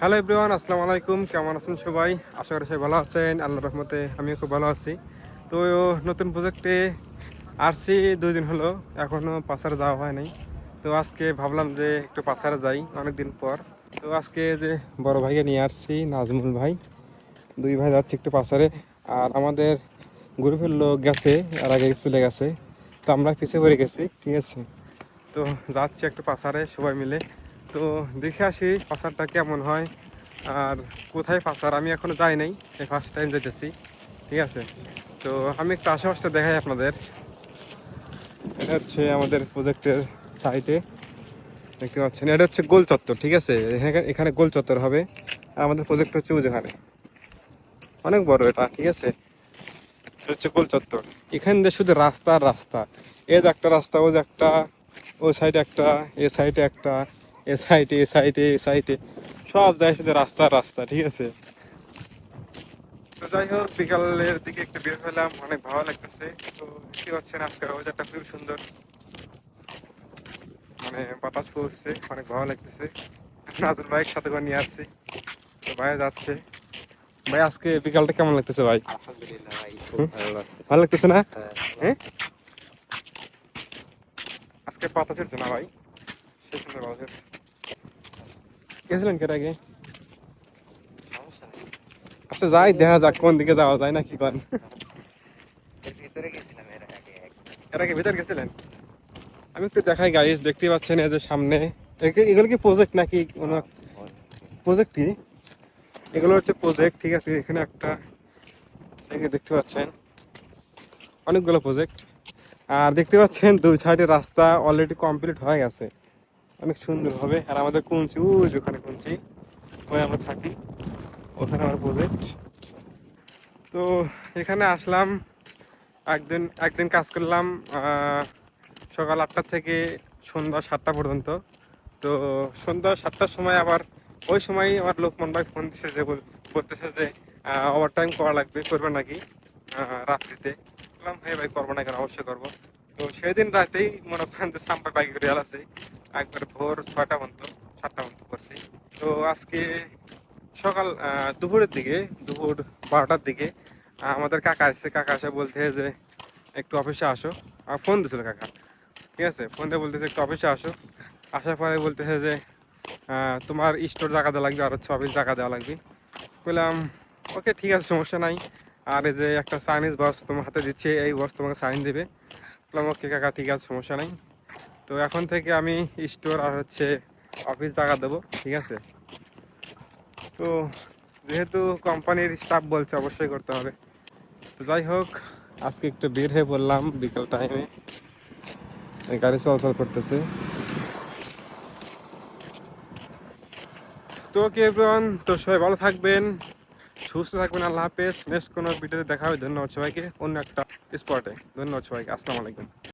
Hello everyone আসসালামু আলাইকুম। কেমন আছেন সবাই? আশা করি সবাই ভালো আছেন। আল্লাহ রহমতে আমিও খুব ভালো আছি। তো নতুন প্রজেক্টে আসছি, দুই দিন হলো। এখনও পাসারে যাওয়া হয় নাই। তো আজকে ভাবলাম যে একটু পাসারে যাই অনেক দিন পর। তো আজকে যে বড় ভাইকে নিয়ে আসছি, নাজমুল ভাই। দুই ভাই যাচ্ছে একটু পাসারে আর আমাদের গ্রুপের লোক গেছে আর আগে চলে গেছে। তো আমরা পিছিয়ে পড়ে গেছি, ঠিক আছে? তো যাচ্ছি একটু পাসারে সবাই মিলে। তো দেখে আসি পাসারটা কেমন হয় আর কোথায় পাসার আমি এখনও যাই নাই, এই ফার্স্ট টাইম যেতেছি ঠিক আছে? তো আমি একটু আশেপাশটা দেখাই আপনাদের। এটা হচ্ছে আমাদের প্রজেক্টের সাইটে দেখতে পাচ্ছেন, এটা হচ্ছে গোল চত্বর, ঠিক আছে? এখানে- গোল চত্বর হবে। আর আমাদের প্রজেক্ট হচ্ছে ওখানে অনেক বড় এটা, ঠিক আছে? এটা হচ্ছে গোল চত্বর। এখান দিয়ে শুধু রাস্তা আর রাস্তা। এ যে একটা রাস্তা ও যে একটা ও সাইডে একটা এ সাইডে একটা এ সাইডে এ সাইডে এ সাইডে সব যায় শুধু রাস্তা রাস্তা ঠিক আছে? তো যাই হোক বিকালের দিকে একটু বের হলাম অনেক ভালো লাগতেছে। তো দেখতে পাচ্ছেন আজকের ওয়েদারটা খুব সুন্দর। মানে বাতাস পড়ছে অনেক ভালো লাগতেছে। নাজুল বাইক সাথে করে নিয়ে আসছি। তো ভাই যাচ্ছে। ভাই আজকে বিকালটা কেমন লাগতেছে ভাই? আলহামদুলিল্লাহ ভাই হুম? খুব ভালো লাগতেছে না? হ্যাঁ, হ্যাঁ? আজকে পাতা ছিড়ছে না ভাই। সেই সুন্দর ছিড়ছে আচ্ছা যাই, দেখা যাক কোন দিকে যাওয়া যায় না কি করেন ভিতরে গেছিলেন? আমি একটু দেখাই গাইস দেখতে পাচ্ছেন এই যে সামনে। এগুলো কি প্রজেক্ট নাকি? কোনো প্রজেক্ট কি? এগুলো হচ্ছে প্রজেক্ট ঠিক আছে, এখানে একটা দেখতে পাচ্ছেন। অনেকগুলো প্রজেক্ট আর দেখতে পাচ্ছেন, দুই সাইডে রাস্তা অলরেডি কমপ্লিট হয়ে গেছে। অনেক সুন্দর হবে। আর আমাদের কুঞ্চি যে ওখানে কুঞ্চি ওই আমরা থাকি। ওখানে আমার প্রজেক্ট তো এখানে আসলাম, একদিন একদিন কাজ করলাম সকাল আটটা থেকে সন্ধ্যা সাতটা পর্যন্ত। তো সন্ধ্যা সাতটার সময় আবার, ওই সময় আমার লোকমান ভাই ফোন দিছে যে, বল- বলতেছে যে ওভার টাইম করা লাগবে, করবে নাকি? রাত্রিতে। বললাম হ্যাঁ ভাই, করব না কেন? অবশ্যই করব। তো সেদিন রাতেই মনে করেন যে সাম্পার বাইক রিয়াল আছে। একবার ভোর ছয়টা পর্যন্ত, সাতটা পর্যন্ত করছি। তো আজকে সকাল দুপুরের দিকে, দুপুর বারোটার দিকে আমাদের কাকা আসছে কাকা এসে বলতে যে, একটু অফিসে আসো। আর ফোন দিছিল কাকা। ঠিক আছে? ফোন দিয়ে বলতেছে, একটু অফিসে আসো। আসার পরে বলতেছে যে তোমার স্টোর জায়গা দেওয়া লাগবে, আর হচ্ছে অফিস জায়গা দেওয়া লাগবে। বললাম ওকে ঠিক আছে, সমস্যা নাই। আর এই যে একটা চাইনিজ বস তোমার হাতে দিচ্ছে, এই বস তোমাকে সাইন দেবে। বললাম ওকে কাকা, ঠিক আছে, সমস্যা নাই। তো এখন থেকে আমি স্টোর আর হচ্ছে অফিস জায়গা দেবো, ঠিক আছে? তো যেহেতু কোম্পানির স্টাফ বলছে অবশ্যই করতে হবে। তো যাই হোক, আজকে একটু বের হয়ে পড়লাম বিকাল টাইমে গাড়ি চলাচল করতেছে। তো কি এভরিওয়ান তো সবাই ভালো থাকবেন, সুস্থ থাকবেন, আল্লাহ হাফেজ। নেক্সট কোনো ভিডিওতে দেখা হবে। ধন্যবাদ সবাইকে। অন্য একটা স্পটে ধন্যবাদ সবাইকে। আসসালামু আলাইকুম।